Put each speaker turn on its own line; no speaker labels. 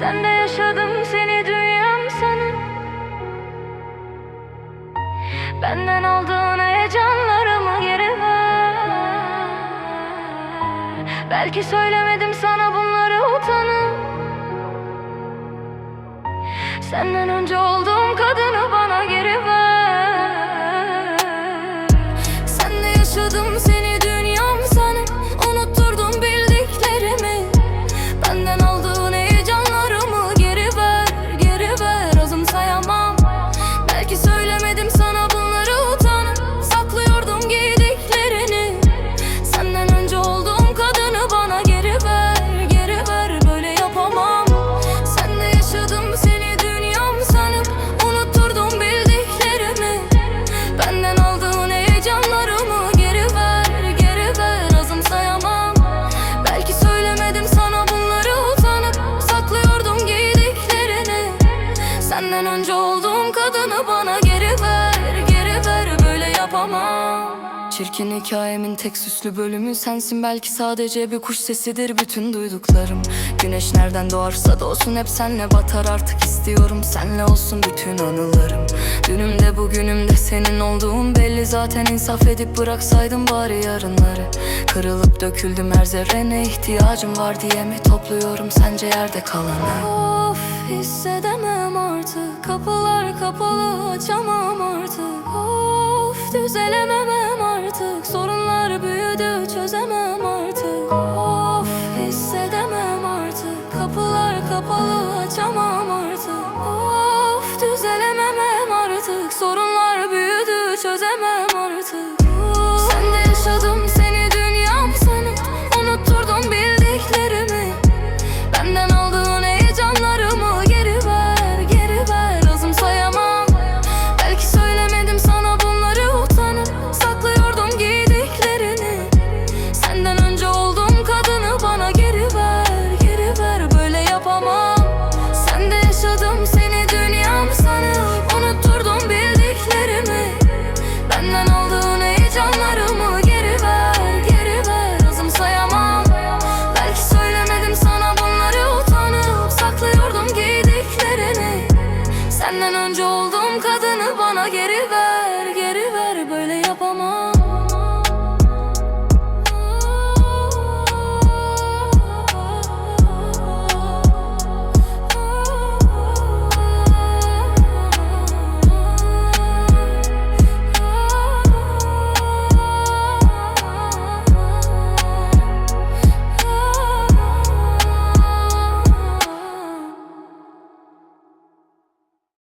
Sen de yaşadım seni dünyam senin Benden aldığın heyecanlarımı geri ver Belki söylemedim sana bunları utanın Senden önce olduğum kadar Senden önce olduğum kadını bana geri ver Geri ver. Böyle yapamam. Çirkin hikayemin tek süslü bölümü sensin. Belki sadece bir kuş sesidir bütün duyduklarım. Güneş nereden doğarsa doğsun hep senle batar. Artık istiyorum Senle olsun bütün anılarım. Dünümde bugünümde senin olduğun belli. Zaten insaf edip bıraksaydım bari yarınları. Kırılıp döküldüm her zerrene. İhtiyacım var diye mi topluyorum sence yerde kalanı? Of hissedemem artık. Kapılar kapalı açamam artık. Of düzelememem artık. Sorunlar büyüdü çözemem artık. Of hissedemem artık. Kapılar kapalı açamam çözemem artık Senden önce olduğum kadını bana geri ver Geri ver. Böyle yapamam